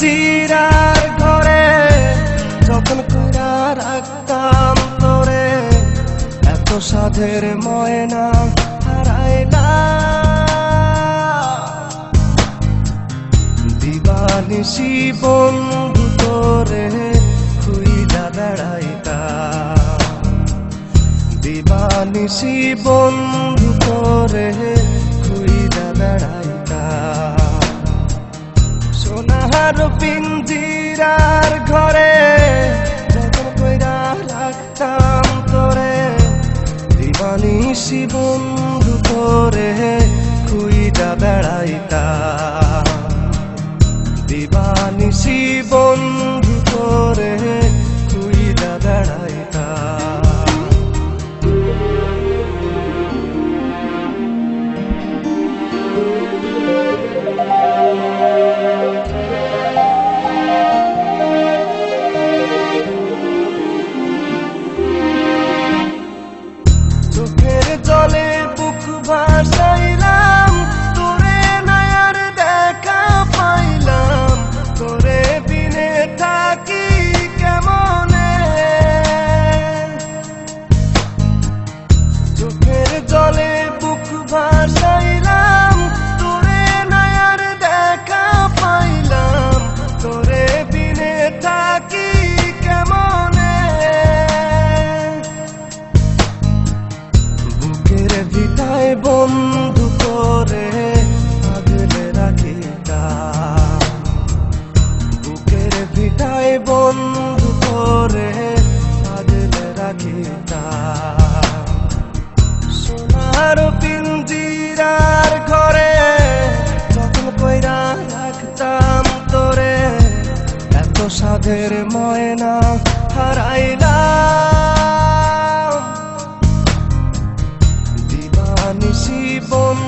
পিঞ্জিরার ঘরে যখন কইরা রাখতাম তোরে, এত সাধের ময়না দিবানিসি বন্ধু তোরে খুইলা বেড়াইতা। দিবানিসি বন্ধু তোরে সোনার পিঞ্জিরার ঘরে যখন কইরা রাখতাম তোরে। দিবানি বন্ধু তোরে খুইটা বেড়াইতা দিবানি বন্ধু বন্ধু করে আগলে রাখিতা বুকের ভিটায় বন্ধু করে আগলে রাখিতা সোনার পিঞ্জিরার ঘরে যখন কইরা রাখতাম তোরে, এত সাধের ময়না হারাইলাম। দিবানিসি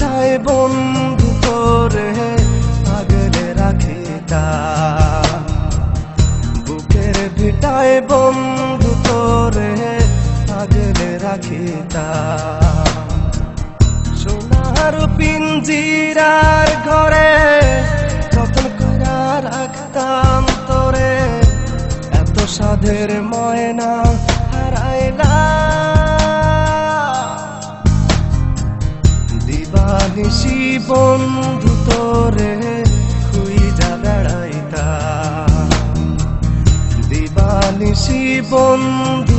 ভিটায় বন্ধু করে আগলে রাখে বুকের ভিটায় বন্ধু করে আগলে রাখে সোনার পিঞ্জিরার বন্ধু